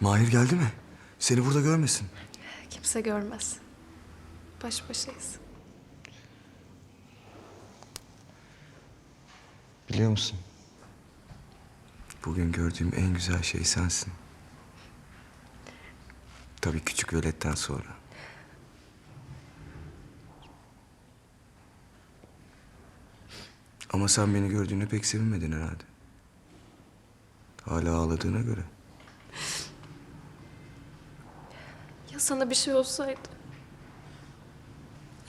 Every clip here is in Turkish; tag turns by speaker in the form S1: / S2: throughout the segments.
S1: Mahir geldi mi? Seni burada görmesin.
S2: Kimse görmez. Baş başayız.
S1: Biliyor musun? Bugün gördüğüm en güzel şey sensin. Tabii küçük veletten sonra. Ama sen beni gördüğüne pek sevinmedin herhalde. Hala ağladığına göre.
S2: Ya sana bir şey olsaydı?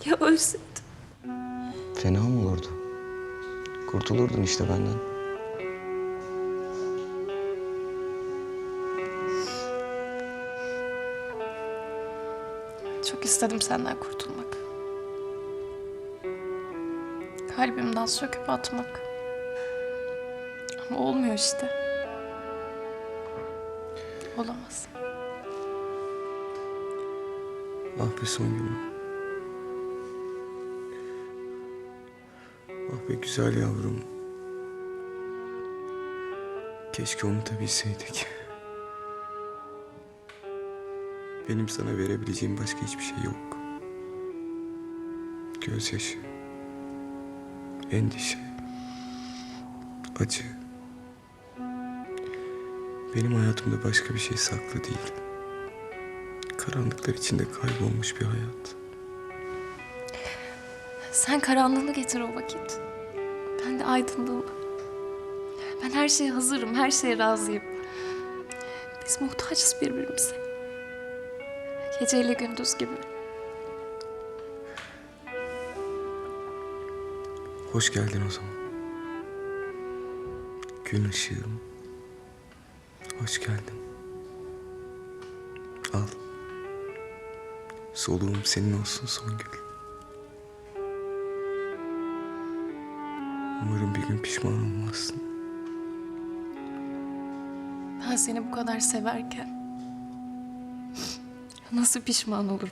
S2: Ya ölseydim?
S1: Fena mı olurdu? Kurtulurdun işte benden.
S2: Çok istedim senden kurtulmak. Kalbimden söküp atmak. Ama olmuyor işte. Olamaz.
S1: Ah be Songül. Ah be güzel yavrum. Keşke onu da bilseydik. Benim sana verebileceğim başka hiçbir şey yok. Gözyaşı. Endişe. Acı. Benim hayatımda başka bir şey saklı değil. Karanlıklar içinde kaybolmuş bir hayat.
S2: Sen karanlığını getir o vakit. Ben de aydınlığımı. Ben her şeye hazırım, her şeye razıyım. Biz muhtaçız birbirimize. Geceyle gündüz gibi.
S1: Hoş geldin o zaman. Gün ışığım. Hoş geldin. Al. Soluğum senin olsun Songül. Umarım bir gün pişman olmazsın.
S2: Ben seni bu kadar severken nasıl pişman olurum?